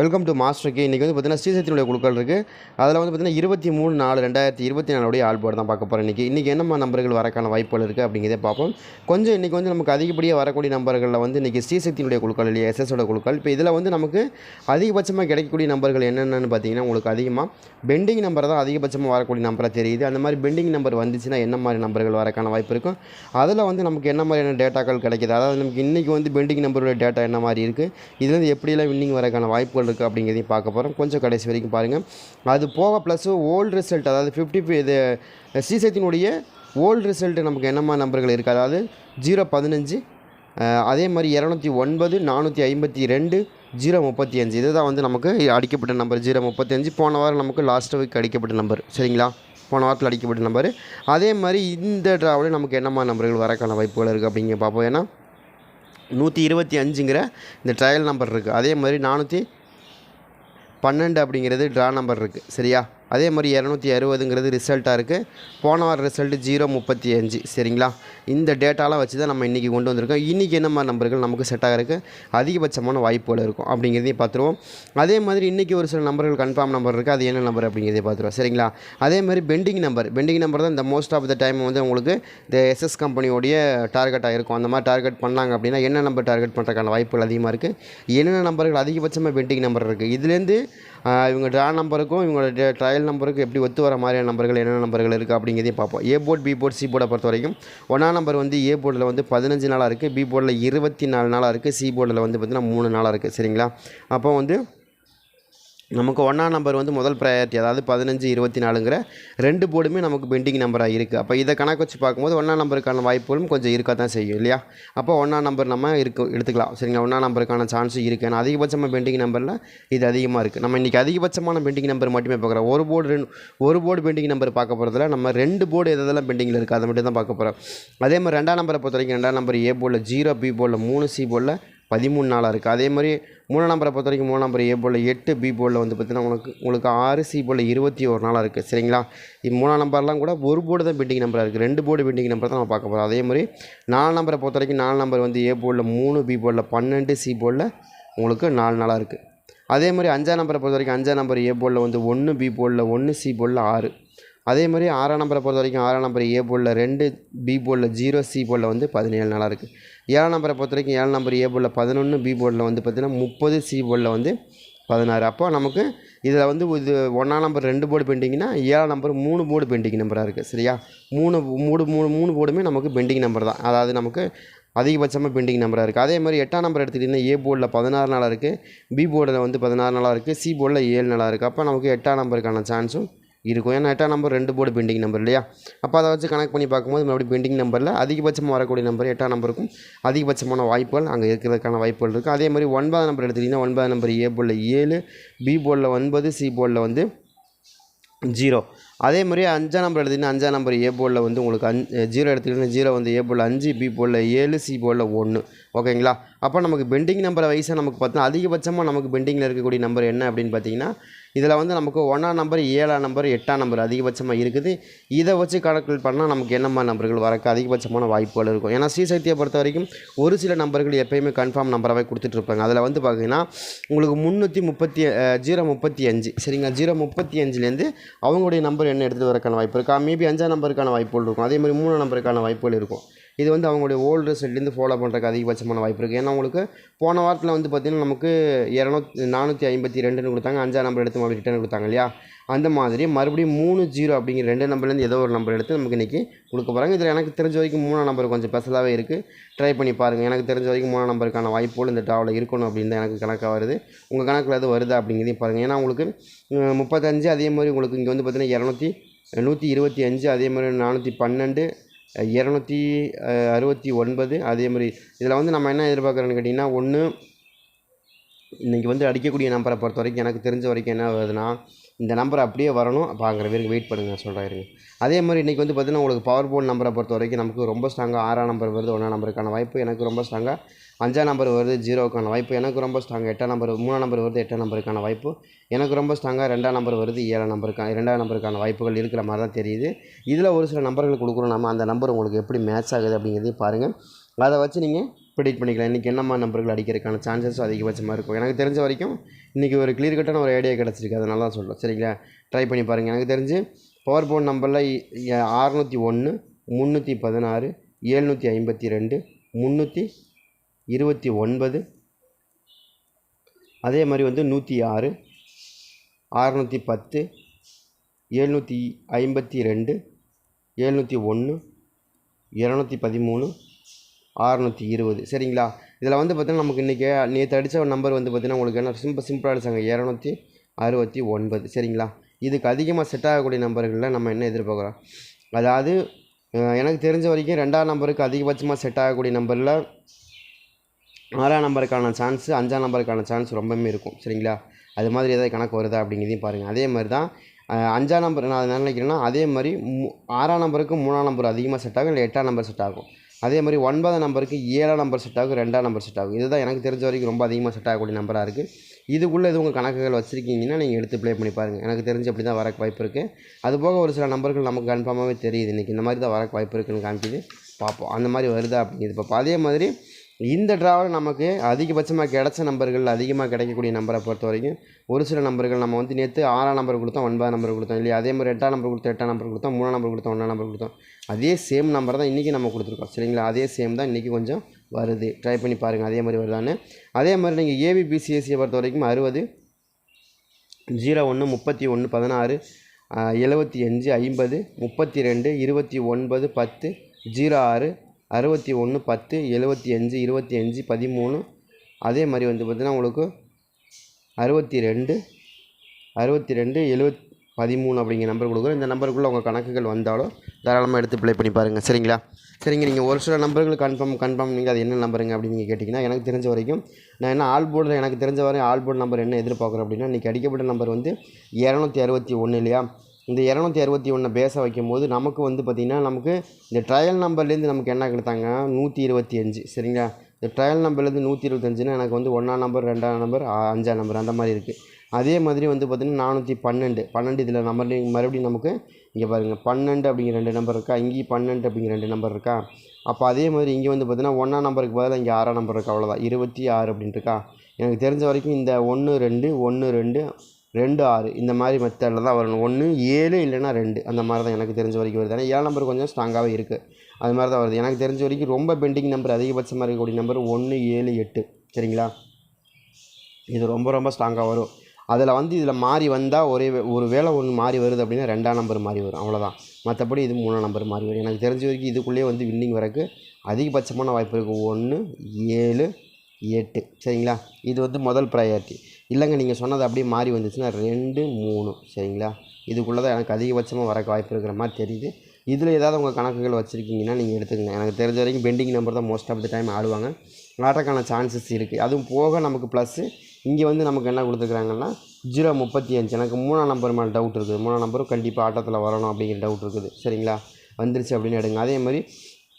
Welcome to மாஸ்டருக்கு இன்றைக்கி வந்து பார்த்தீங்கன்னா ஸ்ரீசக்தியுடைய குழுக்கள் இருக்குது அதில் வந்து பார்த்தீங்கன்னா இருபத்தி மூணு நாலு ரெண்டாயிரத்தி இருபத்தி நாலுடைய ஆல்போர்டு தான் பார்க்க போகிறோம் இன்றைக்கி இன்றைக்கி என்னம்மா நம்பர்கள் வரக்கான வாய்ப்புகள் இருக்குது அப்படிங்கிறதே பார்ப்போம். கொஞ்சம் இன்றைக்கி வந்து நமக்கு அதிகப்படியாக வரக்கூடிய நம்பர்களில் வந்து இன்றைக்கி ஸ்ரீசக்தியினுடைய குழுக்கள் இல்லையா எஸ்எஸோட குழுக்கள். இப்போ இதில் வந்து நமக்கு அதிகபட்சமாக கிடைக்கக்கூடிய நம்பர்கள் என்னென்னு பார்த்தீங்கன்னா உங்களுக்கு அதிகமாக பெண்டிங் நம்பர் தான் அதிகபட்சமாக வரக்கூடிய நம்பராக தெரியுது. அந்த மாதிரி பெண்டிங் நம்பர் வந்துச்சுன்னா என்ன மாதிரி நம்பர்கள் வரக்கான வாய்ப்பு இருக்கும் அதில் வந்து நமக்கு என்ன மாதிரியான டேட்டாக்கள் கிடைக்குது? அதாவது நமக்கு இன்றைக்கி வந்து பெண்டிங் நம்பருடைய டேட்டா என்ன மாதிரி இருக்குது இதுலேருந்து எப்படியெல்லாம் வின்னிங் வரக்கான வாய்ப்புகள் இருக்குது அப்படிங்கிறதையும் பார்க்க போகிறோம் கொஞ்சம் கடைசி வரைக்கும் பாருங்கள் அது போக ப்ளஸ் ஓல்டு ரிசல்ட் அதாவது ஃபிஃப்டி இது ஸ்ரீசக்தியினுடைய ஓல்டு ரிசல்ட் நமக்கு என்னம்மா நம்பர்கள் இருக்குது அதாவது ஜீரோ பதினஞ்சு அதே மாதிரி இரநூத்தி ஒன்பது நானூற்றி ஐம்பத்தி ரெண்டு ஜீரோ முப்பத்தி அஞ்சு. இதுதான் வந்து நமக்கு அடிக்கப்பட்ட நம்பர் ஜீரோ முப்பத்தஞ்சு போன வாரம் நமக்கு லாஸ்ட் வீக் அடிக்கப்பட்ட நம்பர் சரிங்களா? போன வாரத்தில் அடிக்கப்பட்ட நம்பர் அதே மாதிரி இந்த ட்ராவலில் நமக்கு என்னம்மா நம்பர்கள் வரக்கான வாய்ப்புகள் இருக்குது அப்படிங்க பார்ப்போம். ஏன்னா நூற்றி இருபத்தி அஞ்சுங்கிற இந்த ட்ரையல் நம்பர் இருக்குது அதே மாதிரி நானூற்றி பன்னெண்டு அப்படிங்கிறது ட்ரா நம்பர் இருக்குது சரியா? அதே மாதிரி இரநூத்தி அறுபதுங்கிறது ரிசல்ட்டாக இருக்குது போன வார ரிசல்ட்டு ஜீரோ முப்பத்தி அஞ்சு சரிங்களா? இந்த டேட்டாலாம் வச்சு தான் நம்ம இன்றைக்கி கொண்டு வந்திருக்கோம். இன்றைக்கி என்ன மாதிரி நம்பர்கள் நமக்கு செட் ஆகிறதுக்கு அதிகபட்சமான வாய்ப்புகள் இருக்கும் அப்படிங்கிறதையும் பார்த்துருவோம். அதே மாதிரி இன்றைக்கி ஒரு சில நம்பர்கள் கன்ஃபார்ம் நம்பர் இருக்குது அது என்ன நம்பர் அப்படிங்கிறதையும் பார்த்துருவோம் சரிங்களா? அதே மாதிரி பெண்டிங் நம்பர் பெண்டிங் நம்பர் தான் இந்த மோஸ்ட் ஆஃப் த டைம் வந்து உங்களுக்கு இந்த எஸ்எஸ் கம்பெனியோடைய டார்கெட்டாக இருக்கும். அந்த மாதிரி டார்கெட் பண்ணாங்க அப்படின்னா என்ன நம்பர் டார்கெட் பண்ணுறதுக்கான வாய்ப்புகள் அதிகமாக இருக்குது என்னென்ன நம்பர்கள் அதிகபட்சமாக பெண்டிங் நம்பர் இருக்குது இதுலேருந்து இவங்க ட்ரா நம்பருக்கும் இவங்களோட ட்ரையல் நம்பருக்கும் எப்படி ஒத்து வர மாதிரியான நம்பர்கள் என்னென்ன நம்பர்கள் இருக்குது அப்படிங்கிறதையும் பார்ப்போம். A board B board C போர்டை பொறுத்த வரைக்கும் ஒன்றாம் நம்பர் வந்து ஏ போர்டில் வந்து பதினஞ்சு நாளாக இருக்குது பி போர்டில் இருபத்தி நாலு நாளாக இருக்குது சி போர்டில் வந்து பார்த்திங்கன்னா மூணு நாளாக இருக்குது சரிங்களா? அப்போ வந்து நமக்கு ஒன்றாம் நம்பர் வந்து முதல் ப்ரையாரிட்டி அதாவது பதினஞ்சு இருபத்தி நாலுங்கிற ரெண்டு போர்டுமே நமக்கு பெண்டிங் நம்பராக இருக்குது அப்போ இதை கணக்கு வச்சு பார்க்கும்போது ஒன்றாம் நம்பருக்கான வாய்ப்புகளும் கொஞ்சம் இருக்க தான் செய்யும் இல்லையா? அப்போ ஒன்றாம் நம்பர் நம்ம இருக்கு எடுத்துக்கலாம். சரிங்களா? ஒன்றாம் நம்பருக்கான சான்ஸும் இருக்குது ஏன்னா அதிகபட்சமாக பெண்டிங் நம்பரில் இது அதிகமாக இருக்குது நம்ம இன்றைக்கி அதிகபட்சமான பெண்டிங் நம்பர் மட்டுமே பார்க்குறோம். ஒரு போர்டு ரெண்டு ஒரு போர்டு பெண்டிங் நம்பர் பார்க்க போகிறதுல நம்ம ரெண்டு போர்டு எதெல்லாம் பெண்டிங்கில் இருக்குது அதை மட்டும் தான் பார்க்க போகிறோம் அதே மாதிரி ரெண்டாம் நம்பரை பொறுத்த வரைக்கும் ரெண்டாம் நம்பர் ஏ போர்டில் ஜீரோ பி போர்டில் மூணு சி போர்டில் பதிமூணு நாளாக இருக்குது அதே மாதிரி மூணாம் நம்பரை பொறுத்த வரைக்கும் மூணு நம்பர் ஏ போல் எட்டு பி போர்டில் வந்து பார்த்தீங்கன்னா உங்களுக்கு உங்களுக்கு ஆறு சி போல் இருபத்தி ஒரு நாளாக இருக்குது. சரிங்களா? இது மூணாம் நம்பர்லாம் கூட ஒரு போர்டு தான் பெண்டிங் நம்பராக இருக்குது. ரெண்டு போர்டு பெண்டிங் நம்பர் தான் நம்ம பார்க்க போகிறோம் அதே மாதிரி நாலு நம்பரை பொறுத்த வரைக்கும் நாலு நம்பர் வந்து ஏ போலில் மூணு பி போலில் பன்னெண்டு சி போர்டில் உங்களுக்கு நாலு நாளாக இருக்குது. அதே மாதிரி அஞ்சாம் நம்பரை பொறுத்த வரைக்கும் அஞ்சாம் நம்பர் ஏ போலில் வந்து ஒன்று பி போலில் ஒன்று சி போலில் ஆறு. அதே மாதிரி ஆறாம் நம்பரை பொறுத்த வரைக்கும் ஆறாம் நம்பர் ஏ போர்டில் ரெண்டு பி போர்டில் ஜீரோ சி போர்டில் வந்து பதினேழு நாளாக இருக்குது ஏழாம் நம்பரை பொறுத்த வரைக்கும் ஏழாம் நம்பர் ஏ போலில் பதினொன்று பி போர்டில் வந்து பார்த்திங்கன்னா முப்பது சி போர்டில் வந்து பதினாறு. அப்போ நமக்கு இதில் வந்து இது ஒன்றாம் நம்பர் ரெண்டு போர்டு பெண்டிங்னா ஏழாம் நம்பர் மூணு போர்டு பெண்டிங் நம்பராக இருக்குது சரியா? மூணு மூணு மூணு மூணு போர்டுமே நமக்கு பெண்டிங் நம்பர் தான். அதாவது நமக்கு அதிகபட்சமாக பெண்டிங் நம்பராக இருக்குது அதே மாதிரி எட்டாம் நம்பர் எடுத்துக்கிட்டிங்கன்னா ஏ போர்டில் பதினாறு நாளாக இருக்குது பி போர்டில் வந்து பதினாறு நாளாக இருக்குது சி போர்டில் ஏழு நாளாக இருக்குது அப்போ நமக்கு எட்டாம் நம்பருக்கான சான்ஸும் இருக்கும். ஏன்னா எட்டாம் நம்பர் ரெண்டு போர்டு பெண்டிங் நம்பர் இல்லையா? அப்போ அதை வச்சு கனெக்ட் பண்ணி பார்க்கும்போது மறுபடியும் பெண்டிங் நம்பரில் அதிகபட்சமாக வரக்கூடிய நம்பர் எட்டாம் நம்பருக்கும் அதிகபட்சமான வாய்ப்புகள் அங்கே இருக்கிறதுக்கான வாய்ப்புகள் இருக்குது அதே மாதிரி ஒன்பதாம் நம்பர் எடுத்துக்கிட்டிங்கன்னா ஒன்பதாம் நம்பர் ஏ போர்டில் ஏழு பி போர்டில் ஒன்பது சி போர்டில் வந்து ஜீரோ அதே மாதிரி அஞ்சாம் நம்பர் எடுத்திங்கன்னா அஞ்சாம் நம்பர் ஏ போர்டில் வந்து உங்களுக்கு அஞ்சு ஜீரோ எடுத்துக்கிட்டிங்கன்னா ஜீரோ வந்து ஏ போர்டில் அஞ்சு பி போர்டில் ஏழு சி போர்டில் ஒன்று ஓகேங்களா? அப்போ நமக்கு பெண்டிங் நம்பரை வைஸாக நமக்கு பார்த்தீங்கன்னா அதிகபட்சமாக நமக்கு பெண்டிங்கில் இருக்கக்கூடிய நம்பர் என்ன அப்படின்னு பார்த்தீங்கன்னா இதில் வந்து நமக்கு ஒன்றாம் நம்பர் ஏழாம் நம்பர் எட்டாம் நம்பர் அதிகபட்சமாக இருக்குது. இதை வச்சு கணக்கில் பண்ணால் நமக்கு என்னம்மா நம்பர்கள் வரக்கு அதிகபட்சமான வாய்ப்புகள் இருக்கும். ஏன்னா ஸ்ரீசக்தியை பொறுத்த வரைக்கும் ஒரு சில நம்பர்கள் எப்பயுமே கன்ஃபார்ம் நம்பராகவே கொடுத்துட்ருப்பாங்க அதில் வந்து பார்த்தீங்கன்னா உங்களுக்கு முந்நூற்றி முப்பத்தி ஜீரோ முப்பத்தி அஞ்சு. சரிங்களா? ஜீரோ முப்பத்தி அஞ்சுலேருந்து அவங்களுடைய நம்பர் என்ன எடுத்துகிட்டு வரக்கான வாய்ப்பு இருக்கா? மேபி அஞ்சாம் நம்பருக்கான வாய்ப்புகள் இருக்கும். அதே மாதிரி மூணு நம்பருக்கான வாய்ப்புகள் இருக்கும். இது வந்து அவங்களுடைய ஓல்டு செட்லேருந்து ஃபாலோ பண்ணுறதுக்கு அதிகபட்சமான வாய்ப்பு இருக்குது ஏன்னா உங்களுக்கு போன வாரத்தில் வந்து பார்த்திங்கன்னா நமக்கு இரநூத்தி நானூற்றி ஐம்பத்தி ரெண்டுன்னு கொடுத்தாங்க. அஞ்சாம் நம்பர் எடுத்து மறுபடியும் ரிட்டர்ன் கொடுத்தாங்க இல்லையா? அந்த மாதிரி மறுபடியும் மூணு ஜீரோ அப்படிங்கிற ரெண்டு நம்பர்லேருந்து ஏதோ ஒரு நம்பர் எடுத்து நமக்கு இன்றைக்கி கொடுக்க போகிறாங்க இதில் எனக்கு தெரிஞ்ச வரைக்கும் மூணாம் நம்பர் கொஞ்சம் ஸ்பெஷலாகவே இருக்குது ட்ரை பண்ணி பாருங்கள் எனக்கு தெரிஞ்ச வரைக்கும் மூணாம் நம்பருக்கான வாய்ப்புகள் இந்த ட்ராவில் இருக்கணும் அப்படின்னு தான் எனக்கு கணக்காக வருது. உங்கள் கணக்கில் எது வருதா அப்படிங்கிறதையும் பாருங்கள் ஏன்னா உங்களுக்கு முப்பத்தஞ்சு அதே மாதிரி உங்களுக்கு இங்கே வந்து பார்த்திங்கன்னா இரநூத்தி நூற்றி இருபத்தி அஞ்சு அதே மாதிரி நானூற்றி பன்னெண்டு இரநூத்தி அறுபத்தி ஒன்பது. அதே மாதிரி இதில் வந்து நம்ம என்ன எதிர்பார்க்குறோன்னு கேட்டிங்கன்னா ஒன்று இன்றைக்கி வந்து அடிக்கக்கூடிய நம்பரை பொறுத்த வரைக்கும் எனக்கு தெரிஞ்ச வரைக்கும் என்ன வருதுன்னா இந்த நம்பர் அப்படியே வரணும். பார்க்குற பேருக்கு வெயிட் பண்ணுங்கள் சொல்கிறேன் இருங்க. அதே மாதிரி இன்றைக்கி வந்து பார்த்தீங்கன்னா உங்களுக்கு பவர் போர்ட் நம்பரை பொறுத்த வரைக்கும் நமக்கு ரொம்ப ஸ்ட்ராங்காக ஆறாம் நம்பர் வருது ஒன்றாம் நம்பருக்கான வாய்ப்பு எனக்கு ரொம்ப ஸ்ட்ராங்காக அஞ்சாம் நம்பர் வருது ஜீரோவுக்கான வாய்ப்பு. எனக்கு ரொம்ப ஸ்ட்ராங்காக எட்டாம் நம்பர் மூணாம் நம்பர் வருது எட்டாம் நம்பருக்கான வாய்ப்பு. எனக்கு ரொம்ப ஸ்ட்ராங்காக ரெண்டாம் நம்பர் வருது ஏழாம் நம்பருக்கான ரெண்டாம் நம்பருக்கான வாய்ப்புகள் இருக்கிற மாதிரி தான் தெரியுது. இதில் ஒரு சில நம்பர்கள் கொடுக்குறோம். நம்ம அந்த நம்பர் உங்களுக்கு எப்படி மேட்ச் ஆகுது அப்படிங்கிறதையும் பாருங்கள் அதை வச்சு நீங்கள் ப்ரிடிக்ட் பண்ணிக்கலாம். இன்றைக்கி என்னம்மா நம்பர்கள் அடிக்கிறதுக்கான சான்சஸும் அதிகபட்சமாக இருக்கும் எனக்கு தெரிஞ்ச வரைக்கும் இன்றைக்கி ஒரு கிளியர் கட்டான ஒரு ஐடியா கிடச்சிருக்கு. அதனால தான் சொல்கிறேன் சரிங்களா? ட்ரை பண்ணி பாருங்கள் எனக்கு தெரிஞ்சு பவர் போன் நம்பரில் அறுநூற்றி ஒன்று முந்நூற்றி பதினாறு ஏழ்நூற்றி ஐம்பத்தி ரெண்டு முந்நூற்றி இருபத்தி ஒன்பது. அதே மாதிரி வந்து நூற்றி ஆறு அறநூற்றி பத்து எழுநூற்றி ஐம்பத்தி ரெண்டு எழுநூற்றி ஒன்று இரநூத்தி பதிமூணு அறநூற்றி இருபது. சரிங்களா? இதில் வந்து பார்த்திங்கன்னா நமக்கு இன்றைக்கி நேற்று அடித்த நம்பர் வந்து பார்த்திங்கன்னா உங்களுக்கு என்ன சிம்பிள் சிம்பிளாக அடிச்சாங்க இரநூத்தி அறுபத்தி ஒன்பது. சரிங்களா? இதுக்கு அதிகமாக செட் ஆகக்கூடிய நம்பர்களில் நம்ம என்ன எதிர்பார்க்குறோம்? அதாவது எனக்கு தெரிஞ்ச வரைக்கும் ரெண்டாம் நம்பருக்கு அதிகபட்சமாக செட் ஆகக்கூடிய நம்பரில் ஆறாம் நம்பருக்கான சான்ஸு அஞ்சாம் நம்பருக்கான சான்ஸ் ரொம்பவுமே இருக்கும். சரிங்களா? அது மாதிரி ஏதாவது கணக்கு வருதா அப்படிங்கிறதையும் பாருங்கள் அதே மாதிரி தான் அஞ்சாம் நம்பர் நான் என்ன நினைக்கிறேன்னா அதே மாதிரி மூ ஆறாம் நம்பருக்கு மூணாம் நம்பர் அதிகமாக செட் ஆகும் இல்லை எட்டாம் நம்பர் செட் ஆகும். அதே மாதிரி ஒன்பதாம் நம்பருக்கு ஏழாம் நம்பர் செட் ஆகும் ரெண்டாம் நம்பர் செட் ஆகும். இதுதான் எனக்கு தெரிஞ்ச வரைக்கும் ரொம்ப அதிகமாக செட் ஆகக்கூடிய நம்பராக இருக்குது இதுக்குள்ளே எதுவும் உங்கள் கணக்குகள் வச்சுருக்கீங்கன்னா நீங்கள் எடுத்து ப்ளே பண்ணி பாருங்கள் எனக்கு தெரிஞ்சு அப்படி தான் வரக்கு வாய்ப்பு இருக்குது அது போக ஒரு சில நம்பர்கள் நமக்கு கன்ஃபார்மாகவே தெரியுது. இன்றைக்கி இந்த மாதிரி தான் வரக்கு வாய்ப்பு இருக்குன்னு காமிக்குது. பார்ப்போம். அந்த மாதிரி வருதா அப்படிங்கிறது பார்ப்போம். அதே மாதிரி இந்த ட்ராவல் நமக்கு அதிகபட்சமாக கிடைச்ச நம்பர்கள் அதிகமாக கிடைக்கக்கூடிய நம்பரை பொறுத்த வரைக்கும் ஒரு சில நம்பர்கள் நம்ம வந்து நேற்று ஆறாம் நம்பர் கொடுத்தோம் ஒன்பதாம் நம்பர் கொடுத்தோம் இல்லையா? அதே மாதிரி எட்டாம் நம்பர் கொடுத்தோம் எட்டாம் நம்பர் கொடுத்தோம் மூணாம் நம்பர் கொடுத்தோம் ஒன்றாம் நம்பர் கொடுத்தோம். அதே சேம் நம்பர் தான் இன்றைக்கி நம்ம கொடுத்துருக்கோம் சரிங்களா? அதே சேம் தான் இன்றைக்கி கொஞ்சம் வருது. ட்ரை பண்ணி பாருங்கள் அதே மாதிரி வருதான்னு. அதே மாதிரி நீங்கள் ஏபிபிசிஎஸ்சியை பொறுத்த வரைக்கும் அறுபது ஜீரோ ஒன்று முப்பத்தி ஒன்று பதினாறு எழுபத்தி அஞ்சு ஐம்பது முப்பத்தி ரெண்டு இருபத்தி ஒன்பது பத்து ஜீரோ ஆறு அறுபத்தி ஒன்று பத்து எழுபத்தி அஞ்சு இருபத்தி அஞ்சு பதிமூணு. அதே மாதிரி வந்து பார்த்திங்கன்னா உங்களுக்கு அறுபத்தி ரெண்டு அறுபத்தி ரெண்டு எழுவத் பதிமூணு அப்படிங்கிற நம்பர் கொடுக்குறோம். இந்த நம்பருக்குள்ளே உங்கள் கணக்குகள் வந்தாலும் தாராளமாக எடுத்து ப்ளே பண்ணி பாருங்கள் சரிங்களா? சரிங்க நீங்கள் ஒரு சில நம்பர்கள் கன்ஃபார்ம் கன்ஃபார்ம் நீங்கள் அது என்ன நம்பருங்க அப்படின்னு நீங்கள் கேட்டிங்கன்னா எனக்கு தெரிஞ்ச வரைக்கும் நான் என்ன ஆல் போர்டில் எனக்கு தெரிஞ்ச வரைக்கும் ஆல் போர்டு நம்பர் என்ன எதிர்பார்க்குறேன் அப்படின்னா இன்றைக்கி அடிக்கப்பட்ட நம்பர் வந்து இரநூத்தி அறுபத்தி ஒன்று இல்லையா? இந்த இரநூத்தி அறுபத்தி ஒன்றை பேச வைக்கும்போது நமக்கு வந்து பார்த்திங்கன்னா நமக்கு இந்த ட்ரையல் நம்பர்லேருந்து நமக்கு என்ன கொடுத்தாங்க? நூற்றி இருபத்தி அஞ்சு. சரிங்களா? இந்த ட்ரையல் நம்பர்லேருந்து நூற்றி இருபத்தஞ்சுன்னா எனக்கு வந்து ஒன்றாம் நம்பர் ரெண்டாம் நம்பர் அஞ்சாம் நம்பர் அந்த மாதிரி இருக்குது அதே மாதிரி வந்து பார்த்திங்கன்னா நானூற்றி பன்னெண்டு. பன்னெண்டு இதில் நம்பர் மறுபடியும் நமக்கு இங்கே பாருங்கள் பன்னெண்டு அப்படிங்கிற ரெண்டு நம்பர் இருக்கா? இங்கேயும் பன்னெண்டு அப்படிங்கிற ரெண்டு நம்பர் இருக்கா? அப்போ அதே மாதிரி இங்கே வந்து பார்த்திங்கன்னா ஒன்றாம் நம்பருக்கு பதிலாக இங்கே ஆறாம் நம்பர் இருக்கா? அவ்வளோதான் இருபத்தி ஆறு அப்படின்ட்டு இருக்கா? எனக்கு தெரிஞ்ச வரைக்கும் இந்த ஒன்று ரெண்டு ஒன்று ரெண்டு ரெண்டு ஆறு. இந்த மாதிரி மெத்தடில் தான் வரணும். ஒன்று ஏழு இல்லைன்னா ரெண்டு. அந்த மாதிரி தான் எனக்கு தெரிஞ்ச வரைக்கும் வருது. ஏன்னா ஏழு நம்பர் கொஞ்சம் ஸ்ட்ராங்காகவே இருக்குது அது மாதிரி தான் வருது. எனக்கு தெரிஞ்ச வரைக்கும் ரொம்ப பெண்டிங் நம்பர் அதிகபட்சமாக இருக்கக்கூடிய நம்பர் ஒன்று ஏழு எட்டு. சரிங்களா? இது ரொம்ப ரொம்ப ஸ்ட்ராங்காக வரும். அதில் வந்து இதில் மாறி வந்தால் ஒரே ஒரு வேளை ஒன்று மாறி வருது அப்படின்னா ரெண்டாம் நம்பர் மாறி வரும். அவ்வளோதான் மற்றபடி இது மூணாம் நம்பர் மாறி வரும். எனக்கு தெரிஞ்ச வரைக்கும் இதுக்குள்ளேயே வந்து வின்னிங் வரக்கு அதிகபட்சமான வாய்ப்பு இருக்குது ஒன்று ஏழு எட்டு. சரிங்களா? இது வந்து முதல் ப்ரையாரிட்டி இல்லைங்க நீங்கள் சொன்னது அப்படியே மாறி வந்துச்சுன்னா ரெண்டு மூணு. சரிங்களா? இதுக்குள்ளே தான் எனக்கு அதிகபட்சமாக வரக்கு வாய்ப்பு இருக்கிற மாதிரி தெரியுது. இதில் ஏதாவது உங்கள் கணக்குகள் வச்சுருக்கீங்கன்னா நீங்கள் எடுத்துக்கங்க. எனக்கு தெரிஞ்ச வரைக்கும் பெண்டிங் நம்பர் தான் மோஸ்ட் ஆஃப் த டைம் ஆடுவாங்க. ஆட்டக்கான சான்சஸ் இருக்குது அதுவும் போக நமக்கு ப்ளஸ்ஸு இங்கே வந்து நமக்கு என்ன கொடுத்துருக்குறாங்கன்னா ஜீரோ முப்பத்தி அஞ்சு. எனக்கு மூணாம் நம்பர் மேலே டவுட் இருக்குது. மூணாம் நம்பரும் கண்டிப்பாக ஆட்டத்தில் வரணும் அப்படிங்கிற டவுட் இருக்குது. சரிங்களா? வந்துருச்சு அப்படின்னு எடுங்க. அதே மாதிரி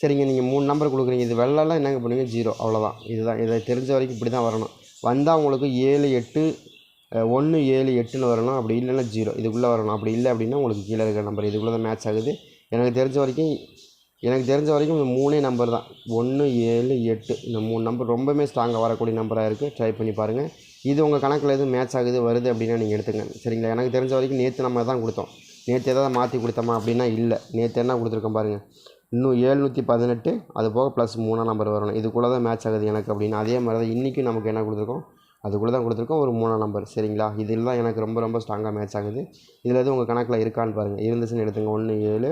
சரிங்க நீங்கள் மூணு நம்பர் கொடுக்குறீங்க. இது வெள்ளலாம் என்னங்க பண்ணுவீங்க? ஜீரோ அவ்வளோதான் இதுதான். இதை தெரிஞ்ச வரைக்கும் இப்படி தான் வரணும். வந்தால் உங்களுக்கு ஏழு எட்டு ஒன்று ஏழு எட்டுன்னு வரணும். அப்படி இல்லைன்னா ஜீரோ. இதுக்குள்ளே வரணும். அப்படி இல்லை அப்படின்னா உங்களுக்கு கீழே இருக்கிற நம்பர் இதுக்குள்ளே தான் மேட்ச் ஆகுது. எனக்கு தெரிஞ்ச வரைக்கும் எனக்கு தெரிஞ்ச வரைக்கும் இந்த மூணே நம்பர் தான். ஒன்று ஏழு எட்டு. இந்த மூணு நம்பர் ரொம்பவுமே ஸ்ட்ராங்காக வரக்கூடிய நம்பராக இருக்குது ட்ரை பண்ணி பாருங்கள் இது உங்கள் கணக்கில் எதுவும் மேட்ச் ஆகுது வருது அப்படின்னா நீங்கள் எடுத்துங்க. சரிங்களா? எனக்கு தெரிஞ்ச வரைக்கும் நேற்று நம்ம தான் கொடுத்தோம். நேற்று எதாவது மாற்றி கொடுத்தோமா அப்படின்னா இல்லை. நேற்று என்ன கொடுத்துருக்கோம் பாருங்கள் இன்னும் ஏழ்நூற்றி பதினெட்டு அது போக ப்ளஸ் மூணாம் நம்பர் வரணும். இதுக்குள்ளே தான் மேட்ச் ஆகுது எனக்கு அப்படின்னு. அதே மாதிரி தான் இன்றைக்கும் நமக்கு என்ன கொடுத்துருக்கோம்? அதுக்குள்ளே தான் கொடுத்துருக்கோம் ஒரு மூணாம் நம்பர் சரிங்களா? இதில் தான் எனக்கு ரொம்ப ரொம்ப ஸ்ட்ராங்காக மேட்ச் ஆகுது. இதில் எதுவும் உங்கள் கணக்கில் இருக்கான்னு பாருங்கள் இருந்துச்சுன்னு எடுத்துங்க. ஒன்று ஏழு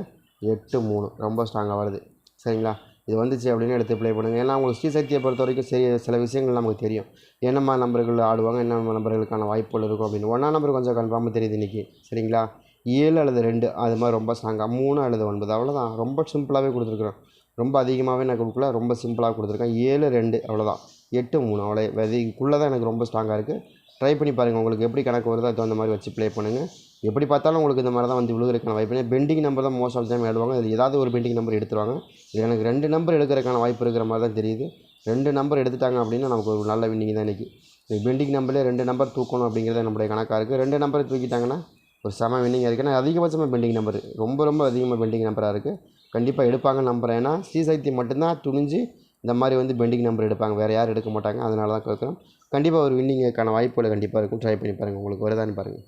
எட்டு மூணு. ரொம்ப ஸ்ட்ராங்காக வருது. சரிங்களா? இது வந்துச்சு அப்படின்னு எடுத்து ப்ளே பண்ணுங்கள் ஏன்னா உங்களுக்கு ஸ்ரீசக்தியை பொறுத்த வரைக்கும் சரி சில விஷயங்கள் நமக்கு தெரியும். என்னம்மா நம்பர்கள் ஆடுவாங்க என்ன நம்பர்களுக்கான வாய்ப்புகள் இருக்கும் அப்படின்னு. ஒன்றாம் நம்பர் கொஞ்சம் கன்ஃபார்மாக தெரியுது இன்றைக்கி சரிங்களா? ஏழு அல்லது ரெண்டு அது மாதிரி ரொம்ப ஸ்ட்ராங்காக மூணு அல்லது ஒன்பது அவ்வளோதான் ரொம்ப சிம்பிளாகவே கொடுத்துருக்குறேன் ரொம்ப அதிகமாகவே நான் கொடுக்கல ரொம்ப சிம்பிளாக கொடுத்துருக்கேன். ஏழு ரெண்டு அவ்வளோதான் எட்டு மூணு அவ்வளோ இதுக்குள்ளே தான் எனக்கு ரொம்ப ஸ்ட்ராங்காக இருக்குது ட்ரை பண்ணி பாருங்கள் உங்களுக்கு எப்படி கணக்கு வருதோ அது தகுந்த மாதிரி வச்சு ப்ளே பண்ணுங்கள் எப்படி பார்த்தாலும் உங்களுக்கு இந்த மாதிரி தான் வந்து விழுகிறதுக்கான வாய்ப்பு பெண்டிங் நம்பர் தான் மோஸ்ட் ஆஃப் டைம் எழுவாங்க அதில் ஏதாவது ஒரு பெண்டிங் நம்பர் எடுத்துருவாங்க. இது எனக்கு ரெண்டு நம்பர் எடுக்கிறதுக்கான வாய்ப்பு இருக்கிற மாதிரி தான் தெரியுது. ரெண்டு நம்பர் எடுத்துட்டாங்க அப்படின்னா நமக்கு ஒரு நல்ல வின்னிங் தான் இன்றைக்கி பெண்டிங் நம்பர்லேயே ரெண்டு நம்பர் தூக்கணும் அப்படிங்கிறது நம்மளுடைய கணக்காக இருக்குது ரெண்டு நம்பர் தூக்கிட்டாங்கன்னா ஒரு செம வின்னிங்காக இருக்குது ஏன்னா அதிகபட்சமாக பெண்டிங் நம்பர் ரொம்ப ரொம்ப அதிகமாக பெண்டிங் நம்பராக இருக்குது கண்டிப்பாக எடுப்பாங்க நம்புறேன். ஏன்னா ஸ்ரீசக்தி மட்டும்தான் துணிஞ்சு இந்த மாதிரி வந்து பெண்டிங் நம்பர் எடுப்பாங்க. வேறு யாரும் எடுக்க மாட்டாங்க. அதனால தான் கேட்குறோம் கண்டிப்பாக ஒரு வின்னிங்குக்கான வாய்ப்புகள் கண்டிப்பாக இருக்கும். ட்ரை பண்ணி பாருங்கள் உங்களுக்கு வருதான்னு பாருங்கள்